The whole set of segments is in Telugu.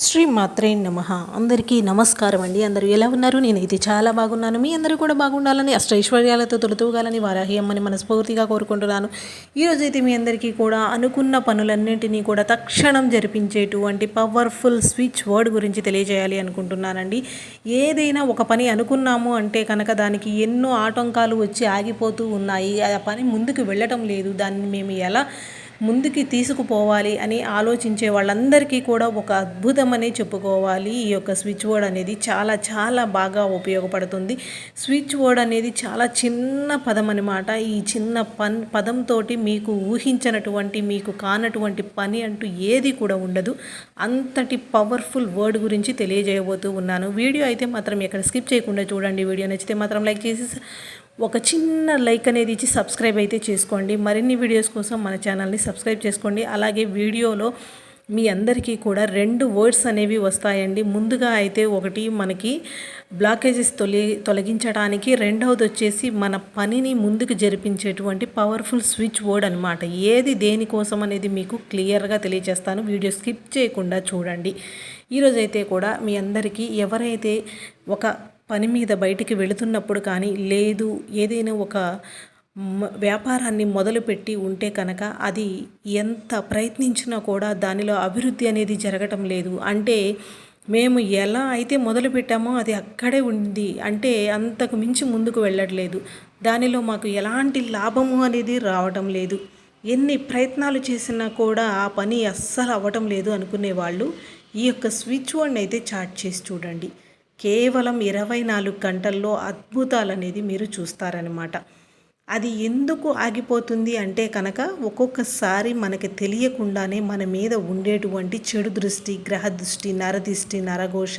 శ్రీ మాత్రే నమ. అందరికీ నమస్కారం అండి. అందరూ ఎలా ఉన్నారు? నేనైతే చాలా బాగున్నాను. మీ అందరూ కూడా బాగుండాలని అష్టైశ్వర్యాలతో తొలుతూగాలని వారాహి అమ్మని మనస్ఫూర్తిగా కోరుకుంటున్నాను. ఈరోజు అయితే మీ అందరికీ కూడా అనుకున్న పనులన్నింటినీ కూడా తక్షణం జరిపించేటువంటి పవర్ఫుల్ స్విచ్ వర్డ్ గురించి తెలియజేయాలి అనుకుంటున్నానండి. ఏదైనా ఒక పని అనుకున్నాము అంటే కనుక దానికి ఎన్నో ఆటంకాలు వచ్చి ఆగిపోతూ ఉన్నాయి. ఆ పని ముందుకు వెళ్ళటం లేదు. దాన్ని మేము ఎలా ముందుకి తీసుకుపోవాలి అని ఆలోచించే వాళ్ళందరికీ కూడా ఒక అద్భుతమనే చెప్పుకోవాలి. ఈ యొక్క స్విచ్ బోర్డ్ అనేది చాలా చాలా బాగా ఉపయోగపడుతుంది. స్విచ్ బోర్డ్ అనేది చాలా చిన్న పదం అనమాట ఈ చిన్న పన్ పదంతో మీకు ఊహించినటువంటి మీకు కానటువంటి పని అంటూ ఏది కూడా ఉండదు. అంతటి పవర్ఫుల్ వర్డ్ గురించి తెలియజేయబోతూ ఉన్నాను. వీడియో అయితే మాత్రం ఎక్కడ స్కిప్ చేయకుండా చూడండి. వీడియో నచ్చితే మాత్రం లైక్ చేసి ఒక చిన్న లైక్ అనేది ఇచ్చి సబ్స్క్రైబ్ అయితే చేసుకోండి. మరిన్ని వీడియోస్ కోసం మన ఛానల్ని సబ్స్క్రైబ్ చేసుకోండి. అలాగే వీడియోలో మీ అందరికీ కూడా రెండు వర్డ్స్ అనేవి వస్తాయండి. ముందుగా అయితే ఒకటి మనకి బ్లాకేజెస్ తొలి తొలగించడానికి రెండవది వచ్చేసి మన పనిని ముందుకు జరిపించేటువంటి పవర్ఫుల్ స్విచ్ వర్డ్ అనమాట ఏది దేనికోసం అనేది మీకు క్లియర్గా తెలియజేస్తాను. వీడియో స్కిప్ చేయకుండా చూడండి. ఈరోజైతే కూడా మీ అందరికీ ఎవరైతే ఒక పని మీద బయటికి వెళుతున్నప్పుడు కానీ లేదు ఏదైనా ఒక వ్యాపారాన్ని మొదలుపెట్టి ఉంటే కనుక అది ఎంత ప్రయత్నించినా కూడా దానిలో అభివృద్ధి అనేది జరగటం లేదు. అంటే మేము ఎలా అయితే మొదలు పెట్టామో అది అక్కడే ఉంది. అంటే అంతకు మించి ముందుకు వెళ్ళట్లేదు. దానిలో మాకు ఎలాంటి లాభము అనేది రావటం లేదు. ఎన్ని ప్రయత్నాలు చేసినా కూడా ఆ పని అస్సలు అవ్వటం లేదు అనుకునే వాళ్ళు ఈ యొక్క స్విచ్ వర్డ్ని అయితే చాట్ చేసి చూడండి. కేవలం ఇరవై నాలుగు గంటల్లో అద్భుతాలు అనేది మీరు చూస్తారనమాట అది ఎందుకు ఆగిపోతుంది అంటే కనుక ఒక్కొక్కసారి మనకి తెలియకుండానే మన మీద ఉండేటువంటి చెడు దృష్టి గ్రహ దృష్టి నరదృష్టి నరఘోష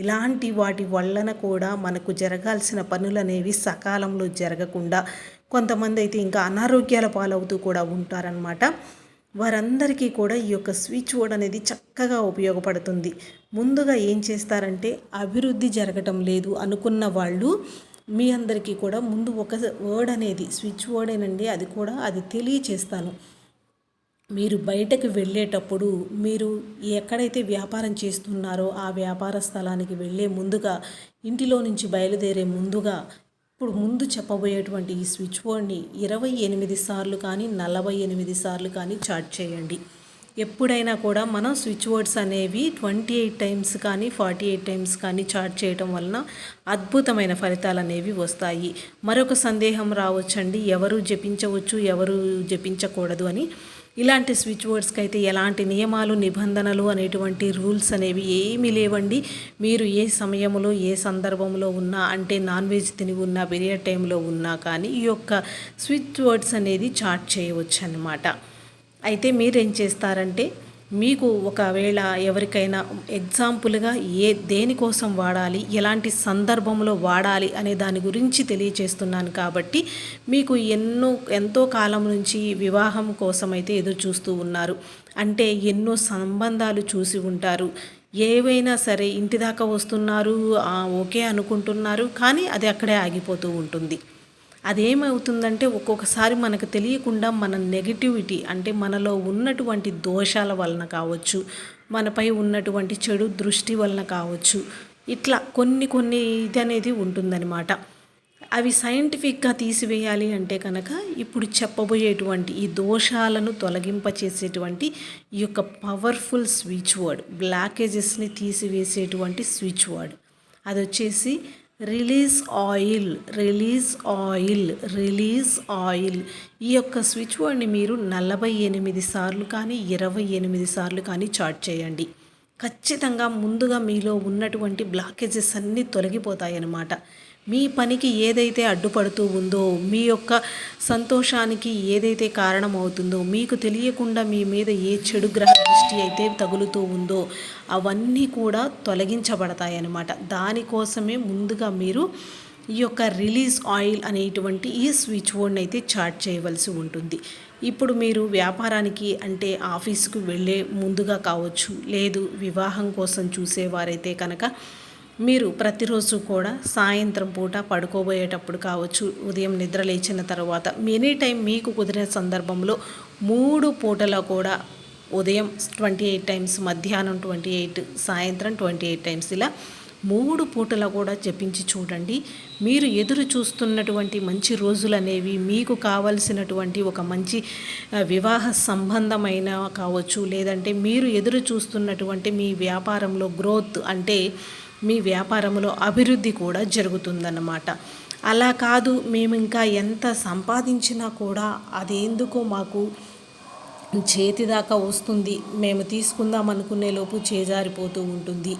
ఇలాంటి వాటి వలన కూడా మనకు జరగాల్సిన పనులు అనేవి సకాలంలో జరగకుండా కొంతమంది అయితే ఇంకా అనారోగ్యాల పాలవుతూ కూడా ఉంటారనమాట వారందరికీ కూడా ఈ యొక్క స్విచ్ బోర్డ్ అనేది చక్కగా ఉపయోగపడుతుంది. ముందుగా ఏం చేస్తారంటే అభివృద్ధి జరగటం లేదు అనుకున్న వాళ్ళు మీ అందరికీ కూడా ముందు ఒక వర్డ్ అనేది స్విచ్ వర్డేనండి అది కూడా అది తెలియచేస్తాను. మీరు బయటకు వెళ్ళేటప్పుడు మీరు ఎక్కడైతే వ్యాపారం చేస్తున్నారో ఆ వ్యాపార స్థలానికి వెళ్ళే ముందుగా ఇంటిలో నుంచి బయలుదేరే ముందుగా ఇప్పుడు ముందు చెప్పబోయేటువంటి ఈ స్విచ్ బోర్డ్ని ఇరవై ఎనిమిది సార్లు కానీ నలభై ఎనిమిది సార్లు కానీ చార్ట్ చేయండి. ఎప్పుడైనా కూడా మనం స్విచ్ వర్డ్స్ అనేవి ట్వంటీ ఎయిట్ టైమ్స్ కానీ ఫార్టీ ఎయిట్ టైమ్స్ కానీ చార్ట్ చేయటం వలన అద్భుతమైన ఫలితాలు అనేవి వస్తాయి. మరొక సందేహం రావచ్చండి. ఎవరు జపించవచ్చు ఎవరు జపించకూడదు అని. ఇలాంటి స్విచ్ వర్డ్స్కి అయితే ఎలాంటి నియమాలు నిబంధనలు అనేటువంటి రూల్స్ అనేవి ఏమీ లేవండి. మీరు ఏ సమయంలో ఏ సందర్భంలో ఉన్నా అంటే నాన్ వెజ్ తిని ఉన్నా పీరియడ్ టైంలో ఉన్నా కానీ ఈ యొక్క స్విచ్ వర్డ్స్ అనేది చాట్ చేయవచ్చు అన్నమాట అయితే మీరేం చేస్తారంటే మీకు ఒకవేళ ఎవరికైనా ఎగ్జాంపుల్గా ఏ దేనికోసం వాడాలి ఎలాంటి సందర్భంలో వాడాలి అనే దాని గురించి తెలియచేస్తున్నాను కాబట్టి మీకు ఎన్నో ఎంతో కాలం నుంచి వివాహం కోసం అయితే ఎదురు చూస్తూ ఉన్నారు. అంటే ఎన్నో సంబంధాలు చూసి ఉంటారు. ఏవైనా సరే ఇంటి దాకా వస్తున్నారు ఓకే అనుకుంటున్నారు కానీ అది అక్కడే ఆగిపోతూ ఉంటుంది. అదేమవుతుందంటే ఒక్కొక్కసారి మనకు తెలియకుండా మన నెగిటివిటీ అంటే మనలో ఉన్నటువంటి దోషాల వలన కావచ్చు మనపై ఉన్నటువంటి చెడు దృష్టి వలన కావచ్చు ఇట్లా కొన్ని కొన్ని ఇది అనేది ఉంటుందన్నమాట. అవి సైంటిఫిక్గా తీసివేయాలి అంటే కనుక ఇప్పుడు చెప్పబోయేటువంటి ఈ దోషాలను తొలగింపచేసేటువంటి ఈ యొక్క పవర్ఫుల్ స్విచ్ వర్డ్ బ్లాకేజెస్ని తీసివేసేటువంటి స్విచ్ వర్డ్ అది వచ్చేసి release oil release oil release oil. ఈ యొక్క స్విచ్ వర్డ్ని మీరు నలభై ఎనిమిది సార్లు కానీ ఇరవై ఎనిమిది సార్లు కానీ చార్ట్ చేయండి. ఖచ్చితంగా ముందుగా మీలో ఉన్నటువంటి బ్లాకేజెస్ అన్నీ తొలగిపోతాయన్నమాట. మీ పనికి ఏదైతే అడ్డుపడుతూ ఉందో మీ యొక్క సంతోషానికి ఏదైతే కారణమవుతుందో మీకు తెలియకుండా మీ మీద ఏ చెడు గ్రహ దృష్టి అయితే తగులుతూ ఉందో అవన్నీ కూడా తొలగించబడతాయి అన్నమాట దానికోసమే ముందుగా మీరు ఈ యొక్క రిలీజ్ ఆయిల్ అనేటువంటి ఈ స్విచ్ బోర్డ్ని అయితే చార్ట్ చేయవలసి ఉంటుంది. ఇప్పుడు మీరు వ్యాపారానికి అంటే ఆఫీసుకు వెళ్ళే ముందుగా కావచ్చు లేదు వివాహం కోసం చూసేవారైతే కనుక మీరు ప్రతిరోజు కూడా సాయంత్రం పూట పడుకోబోయేటప్పుడు కావచ్చు ఉదయం నిద్ర లేచిన తర్వాత ఎనీ టైం మీకు కుదిరిన సందర్భంలో మూడు పూటల కూడా ఉదయం ట్వంటీ ఎయిట్ టైమ్స్ మధ్యాహ్నం ట్వంటీ ఎయిట్ సాయంత్రం ట్వంటీ ఎయిట్ టైమ్స్ ఇలా మూడు పూటల కూడా జపించి చూడండి. మీరు ఎదురు చూస్తున్నటువంటి మంచి రోజులు అనేవి మీకు కావలసినటువంటి ఒక మంచి వివాహ సంబంధమైన కావచ్చు లేదంటే మీరు ఎదురు చూస్తున్నటువంటి మీ వ్యాపారంలో గ్రోత్ అంటే మీ వ్యాపారంలో అభివృద్ధి కూడా జరుగుతుందన్నమాట. అలా కాదు మేము ఇంకా ఎంత సంపాదించినా కూడా అదేందుకో మాకు చేతి దాకా వస్తుంది. మేము తీసుకుందాం అనుకునే లోపు చేజారిపోతూ ఉంటుంది.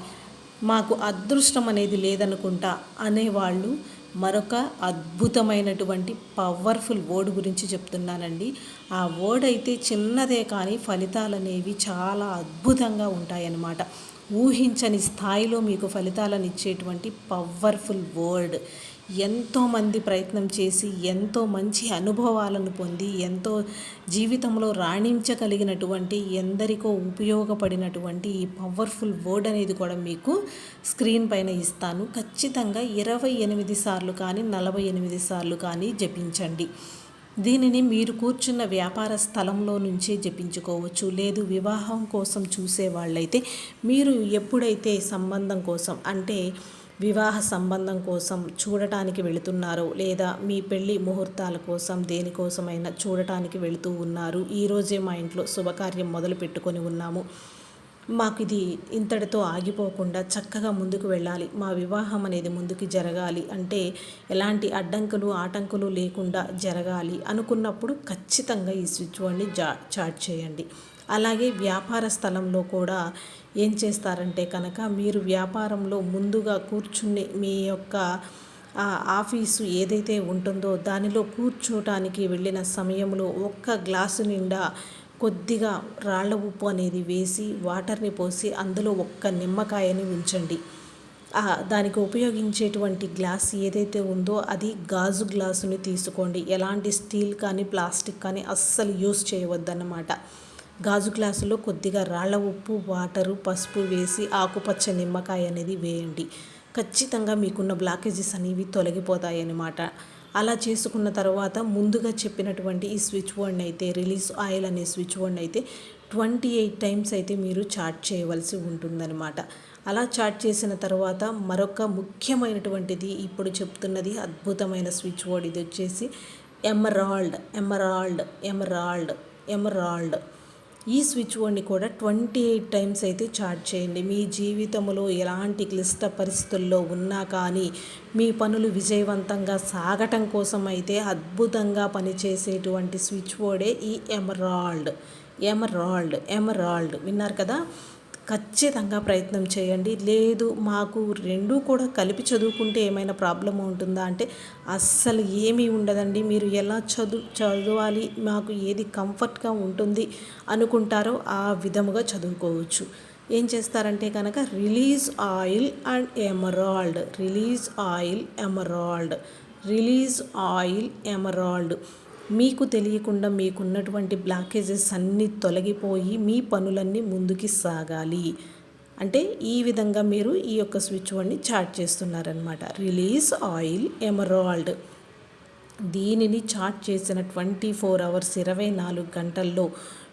మాకు అదృష్టం అనేది లేదనుకుంటా అనేవాళ్ళు మరొక అద్భుతమైనటువంటి పవర్ఫుల్ వర్డ్ గురించి చెప్తున్నానండి. ఆ వర్డ్ అయితే చిన్నదే కానీ ఫలితాలు అనేవి చాలా అద్భుతంగా ఉంటాయన్నమాట. ఊహించని స్థాయిలో మీకు ఫలితాలను ఇచ్చేటువంటి పవర్ఫుల్ వర్డ్. ఎంతోమంది ప్రయత్నం చేసి ఎంతో మంచి అనుభవాలను పొంది ఎంతో జీవితంలో రాణించగలిగినటువంటి ఎందరికో ఉపయోగపడినటువంటి ఈ పవర్ఫుల్ వర్డ్ అనేది కూడా మీకు స్క్రీన్ పైన ఇస్తాను. ఖచ్చితంగా ఇరవై ఎనిమిది సార్లు కానీ నలభై ఎనిమిది సార్లు కానీ జపించండి. దీనిని మీరు కూర్చున్న వ్యాపార స్థలంలో నుంచే జపించుకోవచ్చు. లేదు వివాహం కోసం చూసే వాళ్ళైతే మీరు ఎప్పుడైతే సంబంధం కోసం అంటే వివాహ సంబంధం కోసం చూడటానికి వెళుతున్నారో లేదా మీ పెళ్ళి ముహూర్తాల కోసం దేనికోసమైనా చూడటానికి వెళుతూ ఉన్నారు. ఈరోజే మా ఇంట్లో శుభకార్యం మొదలు పెట్టుకొని ఉన్నాము. మాకు ఇది ఇంతటితో ఆగిపోకుండా చక్కగా ముందుకు వెళ్ళాలి. మా వివాహం అనేది ముందుకు జరగాలి అంటే ఎలాంటి అడ్డంకులు ఆటంకులు లేకుండా జరగాలి అనుకున్నప్పుడు ఖచ్చితంగా ఈ స్విచ్ బోర్డ్ని జా చాట్ చేయండి. అలాగే వ్యాపార స్థలంలో కూడా ఏం చేస్తారంటే కనుక మీరు వ్యాపారంలో ముందుగా కూర్చుని మీ యొక్క ఆఫీసు ఏదైతే ఉంటుందో దానిలో కూర్చోటానికి వెళ్ళిన సమయంలో ఒక్క గ్లాసు నిండా కొద్దిగా రాళ్ళ ఉప్పు అనేది వేసి వాటర్ని పోసి అందులో ఒక్క నిమ్మకాయని ఉంచండి. దానికి ఉపయోగించేటువంటి గ్లాస్ ఏదైతే ఉందో అది గాజు గ్లాసుని తీసుకోండి. ఎలాంటి స్టీల్ కానీ ప్లాస్టిక్ కానీ అస్సలు యూస్ చేయవద్దన్నమాట. గాజు గ్లాసులో కొద్దిగా రాళ్ళ ఉప్పు వాటరు పసుపు వేసి ఆకుపచ్చ నిమ్మకాయ అనేది వేయండి. ఖచ్చితంగా మీకున్న బ్లాకేజెస్ అనేవి తొలగిపోతాయి అన్నమాట అలా చేసుకున్న తర్వాత ముందుగా చెప్పినటువంటి ఈ స్విచ్ బోర్డ్ అయితే రిలీజ్ ఆయిల్ అనే స్విచ్ బోర్డ్ అయితే ట్వంటీ ఎయిట్ టైమ్స్ అయితే మీరు చార్ట్ చేయవలసి ఉంటుందన్నమాట. అలా చార్ట్ చేసిన తర్వాత మరొక ముఖ్యమైనటువంటిది ఇప్పుడు చెప్తున్నది అద్భుతమైన స్విచ్ బోర్డ్ ఇది వచ్చేసి ఎమరాల్డ్ ఎమరాల్డ్ ఎమరాల్డ్ ఎమరాల్డ్. ఈ స్విచ్ బోర్డ్ని కూడా ట్వంటీ ఎయిట్ టైమ్స్ అయితే చార్జ్ చేయండి. మీ జీవితంలో ఎలాంటి క్లిష్ట పరిస్థితుల్లో ఉన్నా కానీ మీ పనులు విజయవంతంగా సాగటం కోసం అయితే అద్భుతంగా పనిచేసేటువంటి స్విచ్ బోర్డే ఈ ఎమరాల్డ్. Emerald emerald. విన్నారు కదా? ఖచ్చితంగా ప్రయత్నం చేయండి. లేదు మాకు రెండూ కూడా కలిపి చదువుకుంటే ఏమైనా ప్రాబ్లం ఉంటుందా అంటే అస్సలు ఏమీ ఉండదండి. మీరు ఎలా చదువు చదవాలి మాకు ఏది కంఫర్ట్గా ఉంటుంది అనుకుంటారో ఆ విధముగా చదువుకోవచ్చు. ఏం చేస్తారంటే కనుక release oil and emerald release oil emerald release oil emerald. మీకు తెలియకుండా మీకున్నటువంటి బ్లాకేజెస్ అన్నీ తొలగిపోయి మీ పనులన్నీ ముందుకి సాగాలి. అంటే ఈ విధంగా మీరు ఈ యొక్క స్విచ్ బోర్డ్ని చార్ట్ చేస్తున్నారనమాట రిలీజ్ ఆయిల్ ఎమరాల్డ్ దీనిని చార్ట్ చేసిన ట్వంటీ ఫోర్ అవర్స్ ఇరవై నాలుగు గంటల్లో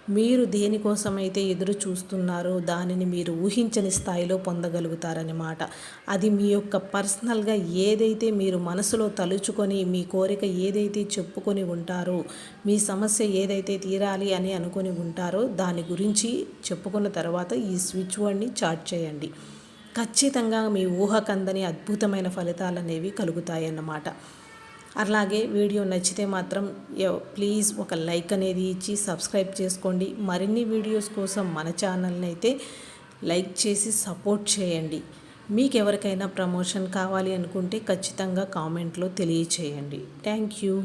మీరు దేనికోసమైతే ఎదురు చూస్తున్నారో దానిని మీరు ఊహించని స్థాయిలో పొందగలుగుతారనమాట అది మీ యొక్క పర్సనల్గా ఏదైతే మీరు మనసులో తలుచుకొని మీ కోరిక ఏదైతే చెప్పుకొని ఉంటారో మీ సమస్య ఏదైతే తీరాలి అని అనుకొని ఉంటారో దాని గురించి చెప్పుకున్న తర్వాత ఈ స్విచ్ బోర్డ్ని చార్ట్ చేయండి. ఖచ్చితంగా మీ ఊహకందని అద్భుతమైన ఫలితాలు అనేవి కలుగుతాయన్నమాట. అలాగే వీడియో నచ్చితే మాత్రం ప్లీజ్ ఒక లైక్ అనేది ఇచ్చి సబ్స్క్రైబ్ చేసుకోండి. మరిన్ని వీడియోస్ కోసం మన ఛానల్ని అయితే లైక్ చేసి సపోర్ట్ చేయండి. మీకు ఎవరికైనా ప్రమోషన్ కావాలి అనుకుంటే ఖచ్చితంగా కామెంట్లో తెలియచేయండి. Thank you.